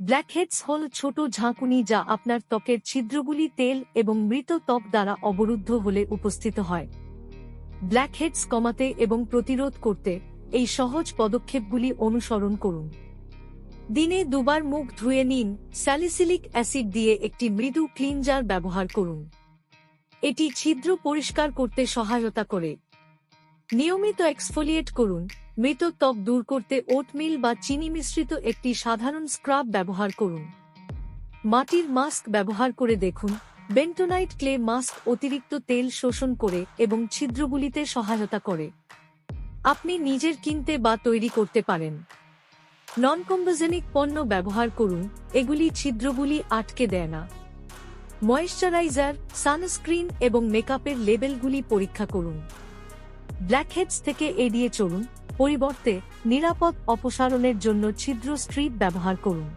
Blackheads হল ছোট ঝাঁকুনি যা আপনার ত্বকের ছিদ্রগুলি তেল এবং মৃত ত্বক দ্বারা অবরুদ্ধ হলে উপস্থিত হয়। ব্ল্যাকহেডস কমাতে এবং প্রতিরোধ করতে এই সহজ পদক্ষেপগুলি অনুসরণ করুন। দিনে দুবার মুখ ধুয়ে নিন, স্যালিসিলিক অ্যাসিড দিয়ে একটি মৃদু ক্লিনজার ব্যবহার করুন। এটি ছিদ্র পরিষ্কার করতে সহায়তা করে। নিয়মিত এক্সফোলিয়েট করুন, মৃত ত্বক দূর করতে ওটমিল বা চিনি মিশ্রিত একটি সাধারণ স্ক্রাব ব্যবহার করুন। মাটির মাস্ক ব্যবহার করে দেখুন বেন্টোনাইট ক্লে মাস্ক অতিরিক্ত তেল শোষণ করে এবং ছিদ্রগুলিতে সহায়তা করে। আপনি নিজের কিনতে বা তৈরি করতে পারেন। নন কম্বোজেনিক পণ্য ব্যবহার করুন, এগুলি ছিদ্রগুলি আটকে দেয় না। ময়েশ্চারাইজার সানস্ক্রিন এবং মেকআপের লেবেলগুলি পরীক্ষা করুন। ব্ল্যাকহেডস থেকে এড়িয়ে চলুন পরিবর্তে নিরাপদ অপসারণের জন্য ছিদ্র স্ট্রিপ ব্যবহার করুন।